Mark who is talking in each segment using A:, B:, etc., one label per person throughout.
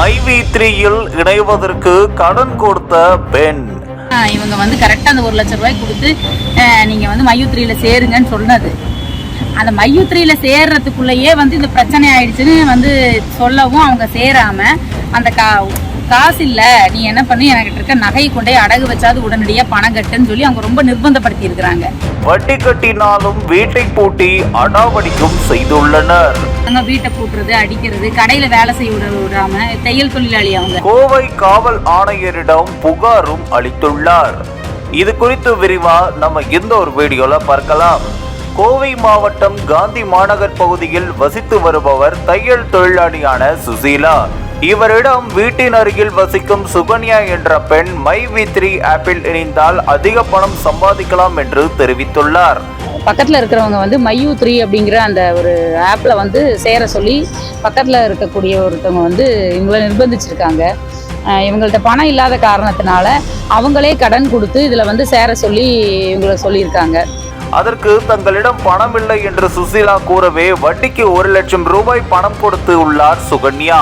A: மைவி த்ரீயில் இணைவதற்கு கடன் கொடுத்த பெண்.
B: இவங்க வந்து கரெக்டாக அந்த ஒரு லட்ச ரூபாய் கொடுத்து அஹ், நீங்க வந்து மையூத்ரியில் சேருங்கன்னு சொன்னது. அந்த மையூத்ரியில் சேர்றதுக்குள்ளேயே வந்து இந்த பிரச்சனை ஆயிடுச்சுன்னு வந்து சொல்லவும் அவங்க சேராம அந்த கா காசு இல்லை நீ என்ன பண்ணி என்கிட்ட இருக்க நகையை கொண்டே அடகு வச்சாது உடனடியாக பணம் கட்டுன்னு சொல்லி அவங்க ரொம்ப நிர்பந்தப்படுத்தி இருக்கிறாங்க
A: வட்டி கட்டினாலும் வீட்டை பூட்டி அடாவடிக்கும் செய்துள்ளனர்.
B: அங்கே வீட்டை கூட்டுறது அடிக்கிறது கடையில வேலை செய்ய விடாம தையல் தொழிலாளி அவங்க.
A: கோவை காவல் ஆணையரிடம் புகாரும் அளித்துள்ளார். இது குறித்து விரிவா நம்ம இந்த ஒரு வீடியோல பார்க்கலாம். கோவை மாவட்டம் காந்தி மாநகர் பகுதியில் வசித்து வருபவர் தையல் தொழிலாளியான சுசீலா. இவரிடம் வீட்டின் அருகில் வசிக்கும் சுகன்யா என்ற பெண் மை வி த்ரீ ஆப்பில் இணைந்தால் அதிக பணம் சம்பாதிக்கலாம் என்று தெரிவித்துள்ளார்.
B: பக்கத்தில் இருக்கிறவங்க வந்து மையூ த்ரீ அப்படிங்கிற அந்த ஒரு ஆப்பில் வந்து சேர சொல்லி பக்கத்தில் இருக்கக்கூடிய ஒருத்தவங்க வந்து இவங்களை நிர்பந்திச்சிருக்காங்க. இவங்கள்ட்ட பணம் இல்லாத காரணத்தினால அவங்களே கடன் கொடுத்து இதில் வந்து சேர சொல்லி இவங்களை சொல்லியிருக்காங்க.
A: அதற்கு தங்களிடம் பணம் இல்லை என்று சுசீலா கூறவே வட்டிக்கு ஒரு லட்சம் ரூபாய் பணம் கொடுத்து உள்ளார் சுகன்யா.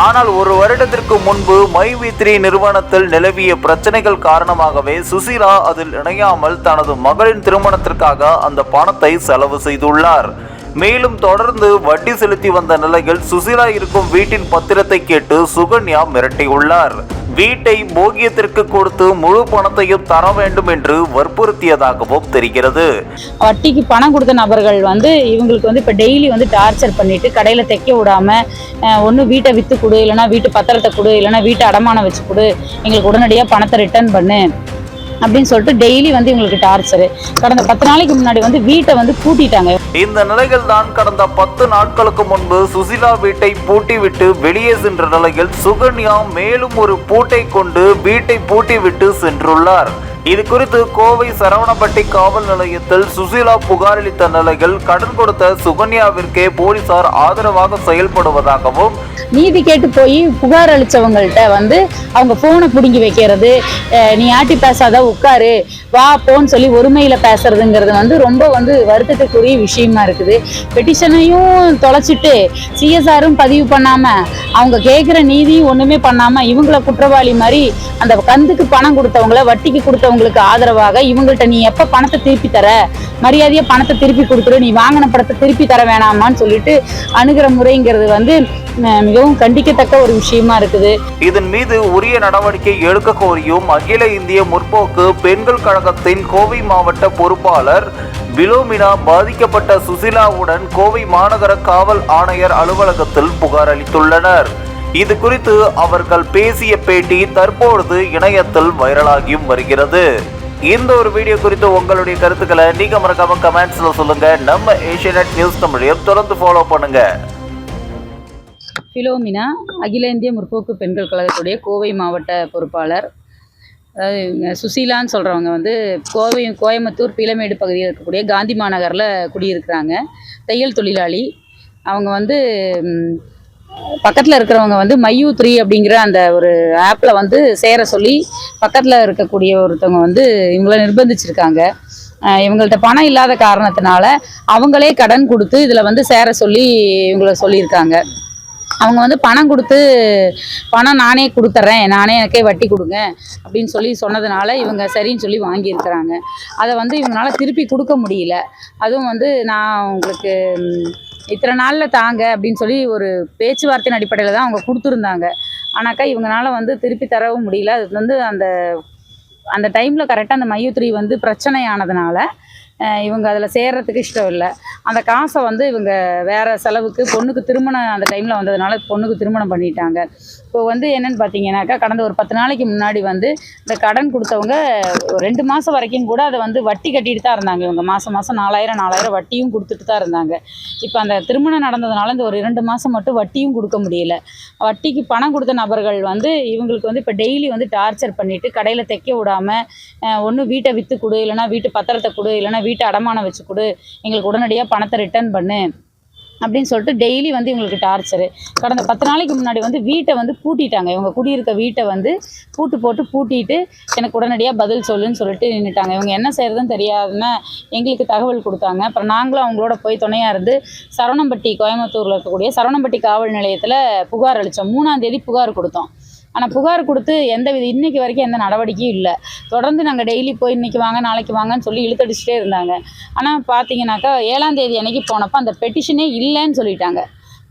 A: ஆனால் ஒரு வருடத்திற்கு முன்பு மை வித்ரி நிறுவனத்தில் நிலவிய பிரச்சனைகள் காரணமாகவே சுசீலா அதில் இணையாமல் தனது மகளின் திருமணத்திற்காக அந்த பணத்தை செலவு செய்துள்ளார். மேலும் தொடர்ந்து வட்டி செலுத்தி வந்த நிலையில் சுசீலா இருக்கும் வீட்டின் பத்திரத்தை கேட்டு சுகன்யா மிரட்டியுள்ளார். வீட்டை போகியத்திற்கு கொடுத்து முழு பணத்தையும் தர வேண்டும் என்று வற்புறுத்தியதாகவும் தெரிகிறது.
B: வட்டிக்கு பணம் கொடுத்த நபர்கள் வந்து இவங்களுக்கு வந்து இப்போ டெய்லி வந்து டார்ச்சர் பண்ணிட்டு கடையில் தைக்க விடாம ஒன்று வீட்டை விற்று கொடு இல்லைன்னா வீட்டு பத்திரத்தை கொடு இல்லைன்னா வீட்டை அடமானம் வச்சு கொடு எங்களுக்கு உடனடியாக பணத்தை ரிட்டர்ன் பண்ணு அப்படின்னு சொல்லிட்டு டெய்லி வந்து இவங்களுக்கு டார்ச்சரு கடந்த பத்து நாளைக்கு முன்னாடி வந்து வீட்டை வந்து பூட்டிட்டாங்க
A: இந்த நிலையில் தான் கடந்த பத்து நாட்களுக்கு முன்பு சுசிலா வீட்டை பூட்டிவிட்டு வெளியே சென்ற நிலையில் சுகன்யா மேலும் ஒரு பூட்டை கொண்டு வீட்டை பூட்டிவிட்டு சென்றுள்ளார். இது குறித்து கோவை சரவணப்பட்டி காவல் நிலையத்தில் சுசீலா புகாரளித்த நிலையில் கடன் கொடுத்த சுகன்யாவிற்கே போலீசார் ஆதரவாக செயல்படுவதாகவும்
B: நீதி கேட்டு போய் புகார் அளித்தவங்கள்ட்ட வந்து அவங்க ஃபோனை பிடுங்கி வைக்கிறது நீ ஆட்டி பேசாத உட்காரு வா போன்னு சொல்லி ஒருமையில் பேசுறதுங்கிறது வந்து ரொம்ப வந்து வருத்தத்துக்குரிய விஷயம். இருக்குது. பெட்டிஷனையும் தொலைச்சிட்டு சிஎஸ்ஆரும் பதிவு பண்ணாமல் அவங்க கேட்குற நீதியும் ஒன்றுமே பண்ணாமல் இவங்கள குற்றவாளி மாதிரி அந்த கந்துக்கு பணம் கொடுத்தவங்கள வட்டிக்கு கொடுத்தவங்களுக்கு ஆதரவாக இவங்கள்ட்ட நீ எப்போ பணத்தை திருப்பி தர? மரியாதையாக பணத்தை திருப்பி கொடுத்துரு நீ வாங்கின பணத்தை திருப்பி தர வேணாமான்னு சொல்லிட்டு அணுகிற முறைங்கிறது வந்து மிகவும் கண்டிக்கத்தக்க ஒரு விஷயமா இருக்குது.
A: இதன் மீது உரிய நடவடிக்கை எடுக்க கோரியும் அகில இந்திய முற்போக்கு பெண்கள் கழகத்தின் கோவை மாவட்ட பொறுப்பாளர் பிலோமினா பாதிக்கப்பட்ட சுசிலாவுடன் கோவை மாநகர காவல் ஆணையர் அலுவலகத்தில் புகார் அளித்துள்ளனர். இது குறித்து அவர்கள் பேசிய பேட்டி தற்பொழுது இணையத்தில் வைரலாகியும் வருகிறது. இந்த ஒரு வீடியோ குறித்து உங்களுடைய கருத்துக்களை நீங்க மறக்காம கமெண்ட்ஸ்ல சொல்லுங்க. நம்ம ஏஷியநெட் நியூஸ் தமிழையும் தொடர்ந்து ஃபாலோ பண்ணுங்க.
B: பிலோமினா அகில இந்திய முற்போக்கு பெண்கள் கழகத்துடைய கோவை மாவட்ட பொறுப்பாளர் அதாவது இவங்க சுசீலான்னு சொல்கிறவங்க வந்து கோவை கோயம்புத்தூர் பிலமேடு பகுதியில் இருக்கக்கூடிய காந்தி மாநகரில் குடியிருக்கிறாங்க. தையல் தொழிலாளி. அவங்க வந்து பக்கத்தில் இருக்கிறவங்க வந்து மையூ த்ரீ அப்படிங்கிற அந்த ஒரு ஆப்பில் வந்து சேர சொல்லி பக்கத்தில் இருக்கக்கூடிய ஒருத்தவங்க வந்து இவங்கள நிர்பந்திச்சிருக்காங்க. இவங்கள்ட்ட பணம் இல்லாத காரணத்தினால அவங்களே கடன் கொடுத்து இதில் வந்து சேர சொல்லி இவங்கள சொல்லியிருக்காங்க. அவங்க வந்து பணம் கொடுத்து பணம் நானே கொடுத்துட்றேன் நானே எனக்கே வட்டி கொடுங்க அப்படின்னு சொல்லி சொன்னதுனால இவங்க சரின்னு சொல்லி வாங்கியிருக்கிறாங்க. அதை வந்து இவங்களால திருப்பி கொடுக்க முடியல. அதுவும் வந்து நான் உங்களுக்கு இத்தனை நாளில் தாங்க அப்படின்னு சொல்லி ஒரு பேச்சுவார்த்தையின் அடிப்படையில் தான் அவங்க கொடுத்துருந்தாங்க. ஆனாக்கா இவங்களால வந்து திருப்பி தரவும் முடியல. அது வந்து அந்த அந்த டைமில் கரெக்டாக அந்த மையத்திரி வந்து பிரச்சனை ஆனதுனால இவங்க அதில் சேர்றதுக்கு இஷ்டம் இல்லை. அந்த காசை வந்து இவங்க வேறு செலவுக்கு பொண்ணுக்கு திருமணம் அந்த டைமில் வந்ததுனால பொண்ணுக்கு திருமணம் பண்ணிட்டாங்க. இப்போ வந்து என்னன்னு பார்த்தீங்கன்னாக்கா கடந்த ஒரு பத்து நாளைக்கு முன்னாடி வந்து இந்த கடன் கொடுத்தவங்க ஒரு ரெண்டு மாதம் வரைக்கும் கூட அதை வந்து வட்டி கட்டிட்டு தான் இருந்தாங்க. இவங்க மாதம் மாதம் நாலாயிரம் நாலாயிரம் வட்டியும் கொடுத்துட்டு தான் இருந்தாங்க. இப்போ அந்த திருமணம் நடந்ததுனால இந்த ஒரு இரண்டு மாதம் மட்டும் வட்டியும் கொடுக்க முடியல. வட்டிக்கு பணம் கொடுத்த நபர்கள் வந்து இவங்களுக்கு வந்து இப்போ டெய்லி வந்து டார்ச்சர் பண்ணிவிட்டு கடையில் தைக்க விடாமல் ஒன்று வீட்டை விற்று கொடு இல்லைன்னா வீட்டு பத்திரத்தை கொடு இல்லைன்னா வீட்டை அடமானம் வச்சு கொடு எங்களுக்கு உடனடியாக பணத்தை ரிட்டர்ன் பண்ணு அப்படின்னு சொல்லிட்டு டெய்லி வந்து இவங்களுக்கு டார்ச்சரு கடந்த பத்து நாளைக்கு முன்னாடி வந்து வீட்டை வந்து பூட்டிட்டாங்க. இவங்க குடியிருக்க வீட்டை வந்து பூட்டு போட்டு பூட்டிட்டு எனக்கு உடனடியாக பதில் சொல்லுன்னு சொல்லிட்டு நின்றுட்டாங்க இவங்க என்ன செய்யறதுன்னு தெரியாதுன்னு எங்களுக்கு தகவல் கொடுத்தாங்க. அப்புறம் நாங்களும் அவங்களோட போய் துணையாக இருந்து சரவணம்பட்டி கோயம்புத்தூரில் இருக்கக்கூடிய சரவணம்பட்டி காவல் நிலையத்தில் புகார் அளித்தோம் மூணாந்தேதி புகார் கொடுத்தோம். ஆனால் புகார் கொடுத்து எந்த வித இன்றைக்கி வரைக்கும் எந்த நடவடிக்கையும் இல்லை. தொடர்ந்து நாங்கள் டெய்லி போய் இன்றைக்கி வாங்க நாளைக்கு வாங்கன்னு சொல்லி இழுத்தடிச்சிட்டே இருந்தாங்க. ஆனால் பார்த்தீங்கன்னாக்கா ஏழாம் தேதி அன்னைக்கு போனப்போ அந்த பெட்டிஷனே இல்லைன்னு சொல்லிட்டாங்க.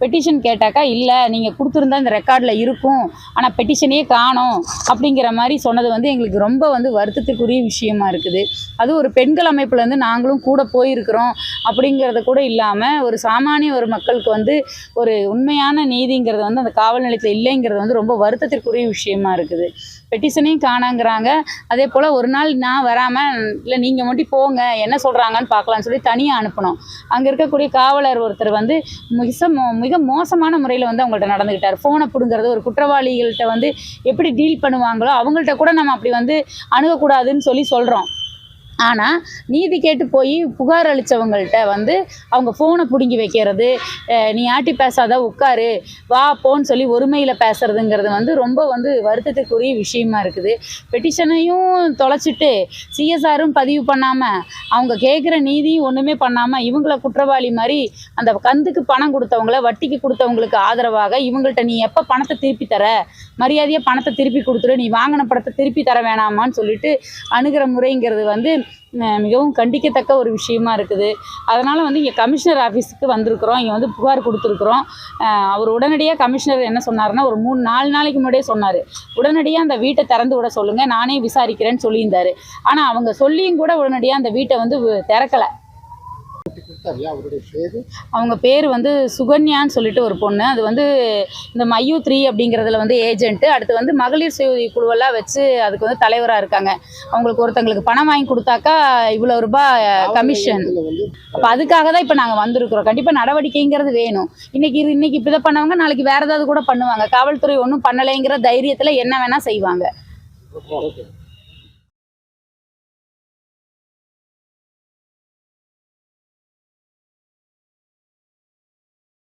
B: பெட்டிஷன் கேட்டாக்கா இல்லை நீங்கள் கொடுத்துருந்தா இந்த ரெக்கார்டில் இருக்கும். ஆனால் பெட்டிஷனே காணும். அப்படிங்கிற மாதிரி சொன்னது வந்து எங்களுக்கு ரொம்ப வந்து வருத்தத்துக்குரிய விஷயமா இருக்குது. அது ஒரு பெண்கள் அமைப்புலேருந்து நாங்களும் கூட போயிருக்கிறோம். அப்படிங்கிறது கூட இல்லாமல் ஒரு சாமானிய ஒரு மக்களுக்கு வந்து ஒரு உண்மையான நீதிங்கிறது வந்து அந்த காவல் நிலையத்தில் இல்லைங்கிறது வந்து ரொம்ப வருத்தத்திற்குரிய விஷயமா இருக்குது. பெட்டிஷனையும் காணாங்கிறாங்க. அதே போல் ஒரு நாள் நான் வராமல் இல்லை நீங்கள் மட்டும் போங்க என்ன சொல்கிறாங்கன்னு பார்க்கலான்னு சொல்லி தனியாக அனுப்பினோம். அங்கே இருக்கக்கூடிய காவலர் ஒருத்தர் வந்து மிக மோ மிக மோசமான முறையில் வந்து அவங்கள்ட்ட நடந்துக்கிட்டார் ஃபோனை பிடுங்கிறது ஒரு குற்றவாளிகள்கிட்ட வந்து எப்படி டீல் பண்ணுவாங்களோ அவங்கள்ட்ட கூட நம்ம அப்படி வந்து அணுகக்கூடாதுன்னு சொல்லி சொல்கிறோம் ஆனால் நீதி கேட்டு போய் புகார் அளித்தவங்கள்ட்ட வந்து அவங்க ஃபோனை பிடுங்கி வைக்கிறது நீ ஆட்டி பேசாத உட்காரு வா போன்னு சொல்லி ஒருமையில் பேசுறதுங்கிறது வந்து ரொம்ப வந்து வருத்தத்துக்குரிய விஷயமா இருக்குது. பெட்டிஷனையும் தொலைச்சிட்டு சிஎஸ்ஆரும் பதிவு பண்ணாமல் அவங்க கேட்குற நீதியும் ஒன்றுமே பண்ணாமல் இவங்கள குற்றவாளி மாதிரி அந்த கந்துக்கு பணம் கொடுத்தவங்கள வட்டிக்கு கொடுத்தவங்களுக்கு ஆதரவாக இவங்கள்ட்ட நீ எப்போ பணத்தை திருப்பி தர? மரியாதையாக பணத்தை திருப்பி கொடுத்துரு நீ வாங்கின பணத்தை திருப்பி தர வேணாமான்னு சொல்லிட்டு அணுகிற முறைங்கிறது வந்து மிகவும் கண்டிக்கத்தக்க ஒரு விஷயமா இருக்குது. அதனால் வந்து இங்கே கமிஷனர் ஆஃபீஸுக்கு வந்திருக்கிறோம். இங்கே வந்து புகார் கொடுத்துருக்குறோம். அவர் உடனடியாக கமிஷனர் என்ன சொன்னாருன்னா ஒரு மூணு நாலு நாளைக்கு முன்னாடியே சொன்னார். உடனடியாக அந்த வீட்டை திறந்து விட சொல்லுங்கள் நானே விசாரிக்கிறேன்னு சொல்லியிருந்தார். ஆனால் அவங்க சொல்லியும் கூட உடனடியாக அந்த வீட்டை வந்து திறக்கலை. அவங்க பேர் வந்து சுகன்யான்னு சொல்லிட்டு ஒரு பொண்ணு. அது வந்து இந்த மையூ த்ரீ அப்படிங்கிறதுல வந்து ஏஜென்ட்டு அடுத்து வந்து மகளிர் சுய குழுவெல்லாம் வச்சு அதுக்கு வந்து தலைவராக இருக்காங்க. அவங்களுக்கு ஒருத்தங்களுக்கு பணம் வாங்கி கொடுத்தாக்கா இவ்வளோ ரூபாய் கமிஷன் அப்போ அதுக்காக தான் இப்போ நாங்கள் வந்திருக்கிறோம். கண்டிப்பாக நடவடிக்கைங்கிறது வேணும். இன்னைக்கு இது இன்னைக்கு இப்படி தான் பண்ணவங்க நாளைக்கு வேறு ஏதாவது கூட பண்ணுவாங்க. காவல்துறை ஒன்றும் பண்ணலைங்கிற தைரியத்தில் என்ன வேணால் செய்வாங்க.